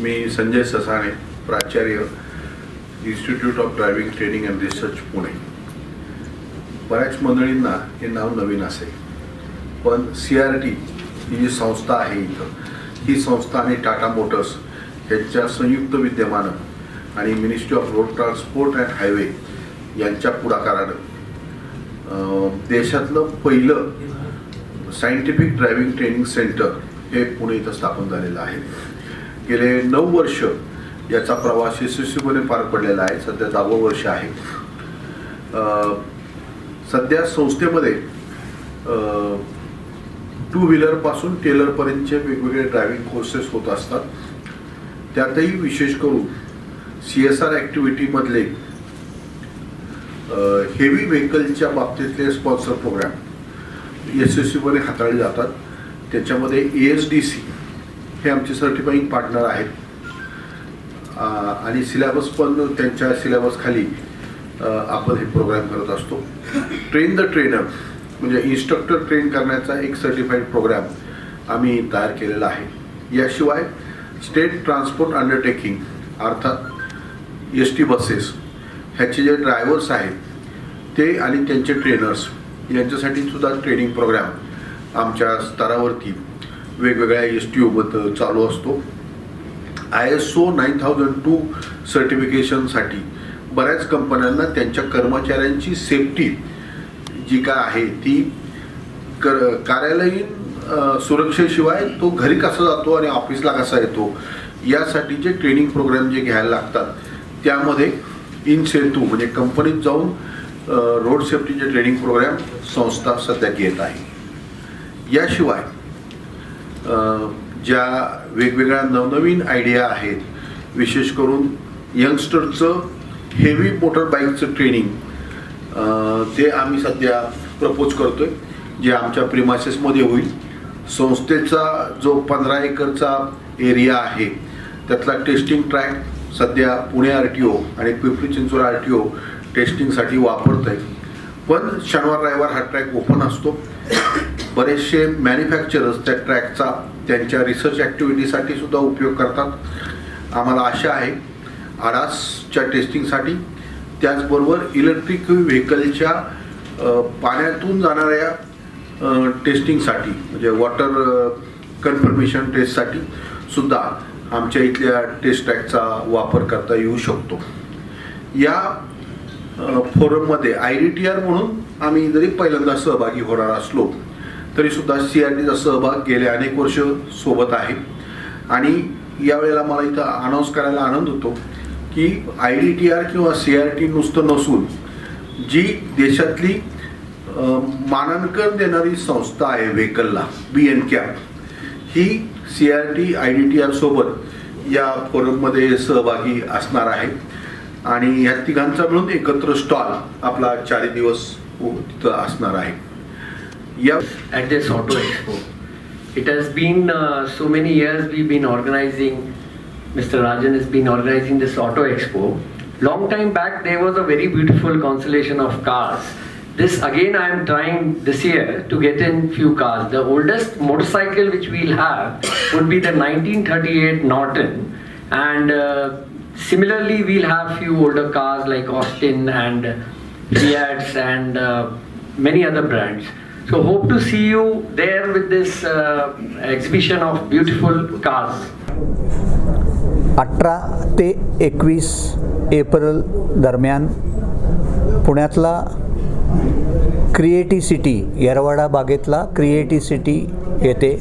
मी संजय ससाणे प्राचार्य institute of driving training and research Pune. बऱ्याच मंडळींना हे नाव नवीन असेल पण सी आर टी ही जी संस्था आहे इथं ही संस्था आणि टाटा मोटर्स यांच्या संयुक्त विद्यमानं आणि ministry of road transport and highway यांच्या पुढाकारानं. देशातलं पहिलं सायंटिफिक ड्रायव्हिंग ट्रेनिंग सेंटर हे पुणे इथं स्थापन झालेलं आहे. गेले नऊ वर्ष याचा प्रवास यशस्वीपणे पार पडलेला आहे. सध्या दहावं वर्ष आहे. सध्या संस्थेमध्ये टू व्हीलरपासून टेलरपर्यंतचे वेगवेगळे ड्रायव्हिंग कोर्सेस होत असतात. त्यातही विशेष करून सी एस आर ॲक्टिव्हिटीमधले हेवी व्हेकलच्या बाबतीतले स्पॉन्सर प्रोग्राम यशस्वीपणे हाताळले जातात. त्याच्यामध्ये ए एस डी सी हे आमचे सर्टिफाईंग पार्टनर आहेत. आणि सिलेबस पण त्यांच्या सिलेबसखाली आपण हे प्रोग्राम करत असतो. ट्रेन द ट्रेनर म्हणजे इन्स्ट्रक्टर ट्रेन करण्याचा एक सर्टिफाईड प्रोग्राम आम्ही तयार केलेला आहे. याशिवाय स्टेट ट्रान्सपोर्ट अंडरटेकिंग अर्थात एस टी बसेस ह्याचे जे ड्रायव्हर्स आहेत ते आणि त्यांचे ट्रेनर्स यांच्यासाठी सुद्धा ट्रेनिंग प्रोग्राम आमच्या स्तरावरती वेगवेगळ्या एस टी ओबद्दल चालू असतो. I S O nine thousand two सर्टिफिकेशनसाठी बऱ्याच कंपन्यांना त्यांच्या कर्मचाऱ्यांची सेफ्टी जी काय आहे ती कर कार्यालयीन सुरक्षेशिवाय तो घरी कसा जातो आणि ऑफिसला कसा येतो यासाठीचे ट्रेनिंग प्रोग्राम जे घ्यायला लागतात त्यामध्ये इन सेतू म्हणजे कंपनीत जाऊन रोड सेफ्टीचे ट्रेनिंग प्रोग्राम संस्था सध्या घेत आहे. याशिवाय ज्या वेगवेगळ्या नवनवीन आयडिया आहेत विशेष करून यंगस्टरचं हेवी मोटर बाईकचं ट्रेनिंग ते आम्ही सध्या प्रपोज करतो आहे जे आमच्या प्रिमासेसमध्ये होईल. संस्थेचा जो पंधरा एकरचा एरिया आहे त्यातला टेस्टिंग ट्रॅक सध्या पुणे आर टी ओ आणि Pimpri Chinchwad R T O टेस्टिंगसाठी वापरत आहे पण शनिवार रविवार हा ट्रॅक ओपन असतो. बरेचसे मॅन्युफॅक्चरर्स त्या ट्रॅकचा त्यांच्या रिसर्च ॲक्टिव्हिटीसाठी सुद्धा उपयोग करतात. आम्हाला आशा आहे आडासच्या टेस्टिंगसाठी त्याचबरोबर इलेक्ट्रिक व्हेकलच्या पाण्यातून जाणाऱ्या टेस्टिंगसाठी म्हणजे वॉटर कन्फर्मेशन टेस्टसाठी सुद्धा आमच्या इथल्या टेस्ट ट्रॅकचा वापर करता येऊ शकतो. या फोरममध्ये आय डी टी आर म्हणून आम्ही जरी पहिल्यांदा सहभागी होणार असलो तरी सुद्धा सी आर टीचा सहभाग गेले अनेक वर्ष सोबत आहे. आणि यावेळेला मला इथं अनाऊन्स करायला आनंद होतो की आय डी टी आर किंवा सी आर टी नुसतं नसून जी देशातली मानांकन देणारी संस्था आहे व्हेकलला B N cap he C R T I D T R सोबत या फोरममध्ये सहभागी असणार आहे. आणि ह्या तिघांचा मिळून एकत्र स्टॉल आपला चारही दिवस तिथं असणार आहे. या at this auto expo. It has been uh, so many years we've been organizing, Mr. Rajan has been organizing this auto expo. Long time back there was a very beautiful constellation of cars. This again I am trying this year to get in few cars. The oldest motorcycle which we'll have would be the 1938 Norton and uh, similarly we'll have few older cars like Austin and Fiats and uh, many other brands. So hope to see you there with this uh, exhibition of beautiful cars. अठरा ते एकवीस April दरम्यान पुण्यातला क्रिएटी city Yerwada बागेतला क्रिएटी city येथे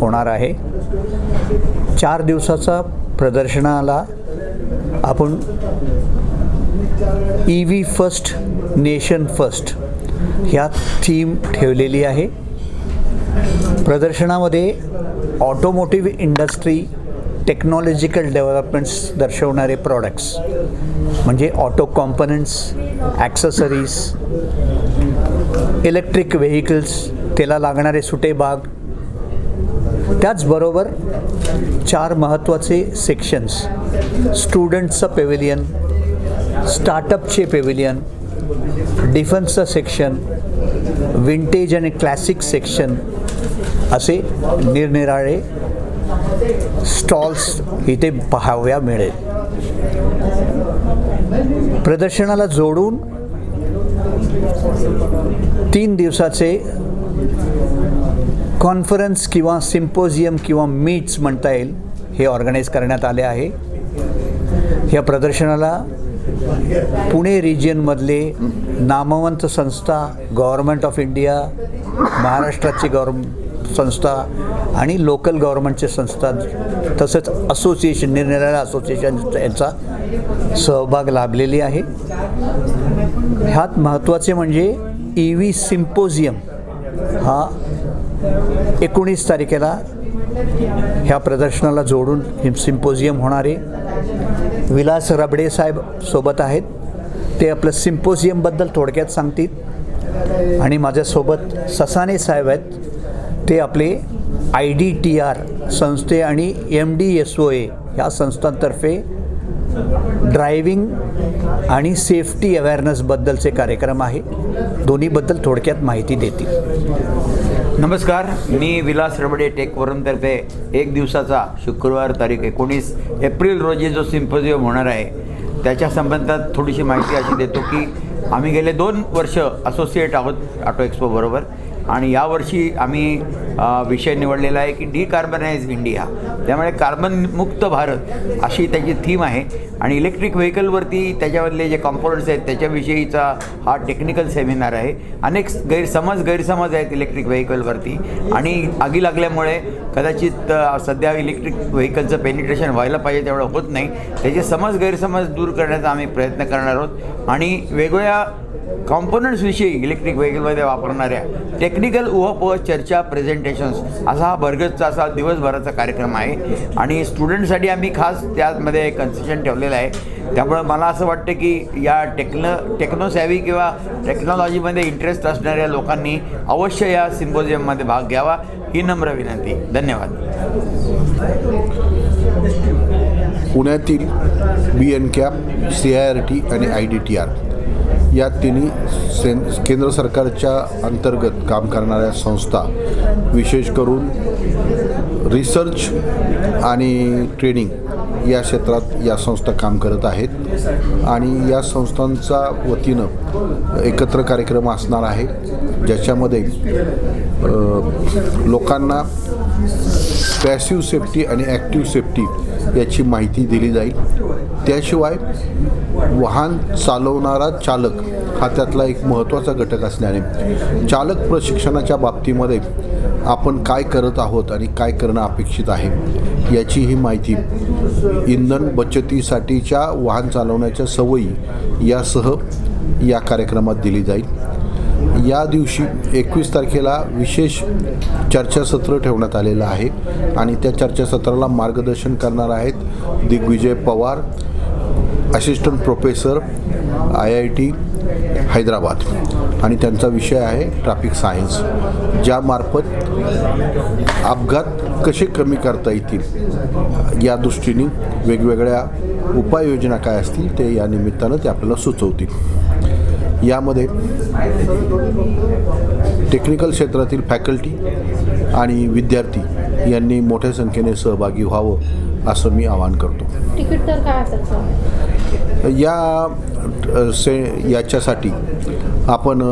होणार आहे चार दिवसाचा प्रदर्शनाला आपण E V first nation first ह्या थीम ठेवलेली आहे. प्रदर्शनामध्ये ऑटोमोटिव्ह इंडस्ट्री टेक्नॉलॉजिकल डेव्हलपमेंट्स दर्शवणारे प्रॉडक्ट्स म्हणजे auto components accessories electric vehicles त्याला लागणारे सुटे भाग. त्याचबरोबर चार महत्त्वाचे सेक्शन्स स्टुडंट्सचं पेव्हिलियन स्टार्टअपचे पेव्हिलियन डिफन्सचं सेक्शन विंटेज आणि क्लासिक सेक्शन असे निरनिराळे स्टॉल्स इथे पाहाव्या मिळेल. प्रदर्शनाला जोडून तीन दिवसाचे कॉन्फरन्स किंवा सिम्पोजियम किंवा मीट्स म्हणता येईल हे ऑर्गनाईज करण्यात आले आहे. या प्रदर्शनाला पुणे रिजियनमधले नामवंत संस्था गव्हर्मेंट ऑफ इंडिया महाराष्ट्राची गव्हर्म संस्था आणि लोकल गव्हर्मेंटचे संस्था तसंच असोसिएशन निरनिराळ्या असोसिएशन यांचा सहभाग लाभलेली आहे. ह्यात महत्त्वाचे म्हणजे ई व्ही सिम्पोजियम हा एकोणीस तारखेला ह्या प्रदर्शनाला जोडून हे होणार होणारे विलास रबडे साहेब सोबत आहेत. ते आपलं सिम्पोजियमबद्दल थोडक्यात सांगतील. आणि माझ्यासोबत ससाने साहेब आहेत. ते आपले आय डी टी आर संस्थे आणि M D S O A ह्या संस्थांतर्फे ड्रायव्हिंग आणि सेफ्टी अवेअरनेसबद्दलचे कार्यक्रम आहे. दोन्हीबद्दल थोडक्यात माहिती देतील. नमस्कार मी विलास रबडे टेकवरूनतर्फे एक दिवसाचा शुक्रवार तारीख एकोणीस एप्रिल रोजी जो सिम्पोजियम होणार आहे त्याच्या संबंधात थोडीशी माहिती अशी देतो की आम्ही गेले दोन वर्ष असोसिएट आहोत ऑटो एक्सपोबरोबर आणि यावर्षी आम्ही विषय निवडलेला आहे की डिकार्बनाइज इंडिया त्यामुळे कार्बन मुक्त भारत अशी त्याची थीम आहे. आणि इलेक्ट्रिक व्हेकलवरती त्याच्यामधले जे कॉम्पोनंट्स आहेत त्याच्याविषयीचा हा टेक्निकल सेमिनार आहे. अनेक गैरसमज गैरसमज आहेत इलेक्ट्रिक व्हेकलवरती आणि आगी लागल्यामुळे कदाचित सध्या इलेक्ट्रिक व्हेकलचं पेनिट्रेशन व्हायला पाहिजे तेवढं होत नाही. त्याचे समज गैरसमज दूर करण्याचा आम्ही प्रयत्न करणार आहोत. आणि वेगवेगळ्या कॉम्पोनंट्सविषयी इलेक्ट्रिक व्हेकलमध्ये वापरणाऱ्या टेक्निकल उहापोह चर्चा प्रेझेंटेशन्स असा हा भरगतचा असा दिवसभराचा कार्यक्रम आहे. आणि स्टुडंटसाठी आम्ही खास त्यामध्ये कन्सेशन ठेवलेलं आहे. त्यामुळं मला असं वाटतं की या टेक्न टेक्नोसॅव्ही किंवा टेक्नॉलॉजीमध्ये इंटरेस्ट असणाऱ्या लोकांनी अवश्य या सिम्पोजियममध्ये भाग घ्यावा. ही नम्र विनंती. धन्यवाद. पुण्यातील B N CAP C I R T आणि आय डी टी आर या तिन्ही सेन केंद्र सरकारच्या अंतर्गत काम करणाऱ्या संस्था विशेष करून रिसर्च आणि ट्रेनिंग या क्षेत्रात या संस्था काम करत आहेत. आणि या संस्थांचा वतीनं एकत्र कार्यक्रम असणार आहे ज्याच्यामध्ये लोकांना पॅसिव्ह सेफ्टी आणि ॲक्टिव्ह सेफ्टी याची माहिती दिली जाईल. त्याशिवाय वाहन चालवणारा चालक हा त्यातला एक महत्त्वाचा घटक असल्याने चालक प्रशिक्षणाच्या बाबतीमध्ये आपण काय करत आहोत आणि काय करणं अपेक्षित आहे याची ही माहिती इंधन बचतीसाठीच्या वाहन चालवण्याच्या सवयी यासह या कार्यक्रमात दिली जाईल. या दिवशी एकवीस तारखेला विशेष चर्चासत्र ठेवण्यात आलेलं आहे आणि त्या चर्चासत्राला मार्गदर्शन करणार आहेत Digvijay Pawar assistant professor I I T Hyderabad. आणि त्यांचा विषय आहे ट्रॅफिक सायन्स ज्यामार्फत अपघात कसे कमी करता येतील या दृष्टीने वेगवेगळ्या उपाययोजना काय असतील ते या निमित्तानं ते आपल्याला सुचवतील. यामध्ये टेक्निकल क्षेत्रातील फॅकल्टी आणि विद्यार्थी यांनी मोठ्या संख्येने सहभागी व्हावं असं मी आवाहन करतो. तिकीट तर काय या से याच्यासाठी आपण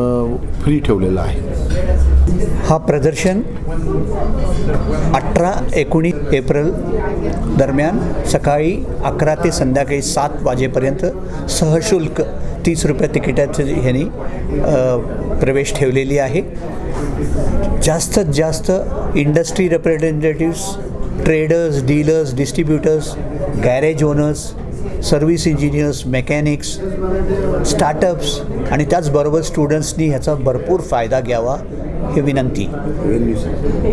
फ्री ठेवलेलं आहे. हा प्रदर्शन अठरा एकोणीस एप्रिल दरम्यान सकाळी अकरा ते संध्याकाळी सात वाजेपर्यंत सहशुल्क तीस रुपये तिकिटाचे ह्यांनी प्रवेश ठेवलेली आहे. जास्तीत जास्त industry representatives traders dealers distributors garage owners service engineers mechanics startups आणि त्याचबरोबर स्टुडंट्सनी ह्याचा भरपूर फायदा घ्यावा. हे विनंती.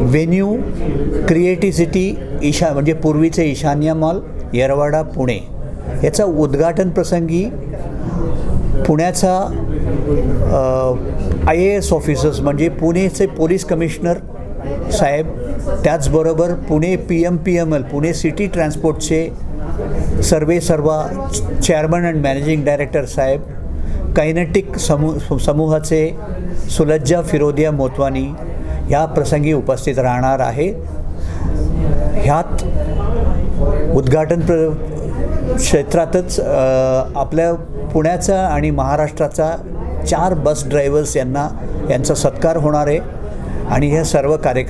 व्हेन्यू क्रिएटिव्हिटी ईशा म्हणजे पूर्वीचे ईशान्य मॉल येरवाडा पुणे. याचा उद्घाटन प्रसंगी पुण्याचा आय ए एस ऑफिसर्स म्हणजे पुणेचे पोलीस कमिशनर साहेब त्याचबरोबर Pune P M P M L Pune city ट्रान्सपोर्टचे सर्वे सर्वा चेअरमन अँड मॅनेजिंग डायरेक्टर साहेब कायनेटिक समूह समूहाचे सुलज्जा फिरोदिया मोतवानी ह्या प्रसंगी उपस्थित राहणार आहे ह्यात उद्घाटन प्र क्षेत्रातच आपल्या पुण्याचा आणि महाराष्ट्राचा चार बस ड्रायव्हर्स यांना यांचा सत्कार होणार आहे. आणि हे सर्व कार्यक्रम